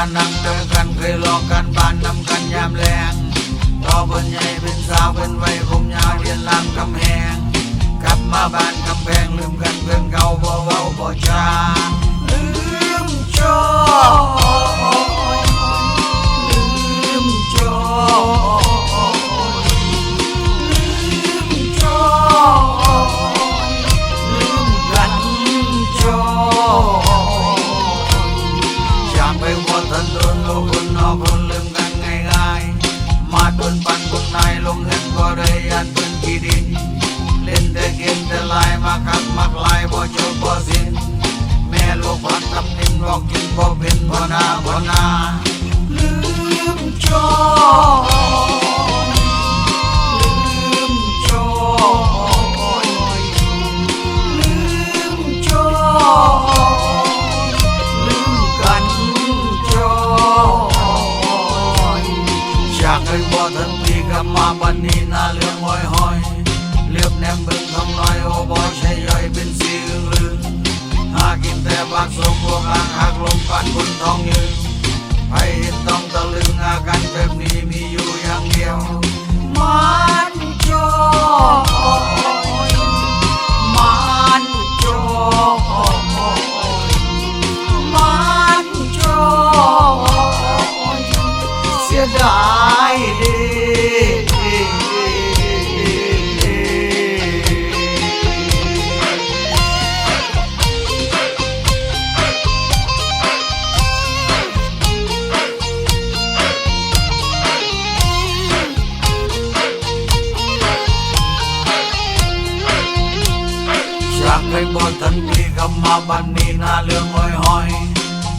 กันเคยเรียนรวมชั้นตอนอนุบาลนั่งกันนั่งเจอกันเคยลองกันบ้านนำกันยามแรงพอเป็นใหญ่เป็นสาวเป็นวัยผมยาวเรียนลำกำแหงกลับมาบ้านกำแพงลืมกันเพื่อนเก่าบ่เว้าบ่จาลืมจอยลืมจอยลืมจอยลืมกันจอยจากไปว่าทัน โลกคนนอกคนลืมกันง่ายๆมาดนปันคนนายลงเงินก็ได้ยันเป็นที่ดิน เล่นแต่เกมแต่ลายมากักมักลายบ่จบบ่สิ้นแม่ลูกพันตำนินบอกกินบ่เป็นบ่นาบ่นาลืมจอากเคยบ่ทันทีกับมาบันนี้นาเรื่องห้อยห้อยเลือบแนมเบิ่งทำน้อยโอ้บ่ใช่ย่อยเป็นสีอึ้งลึงหากินแต่บากสมพวกอ่างหักลมปันคนทองยืน จากเคยบอกทันทีกลับมาบันนี้หน้าเรื่องห้อยห้อย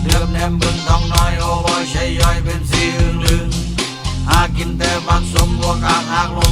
เลือบแนมเบิ่งทองน้อยโอ้บ่ใช่ย่อยเป็นสีอึ้งลึงหากินแต่บักสมบวกอางหากลมปันคนทอง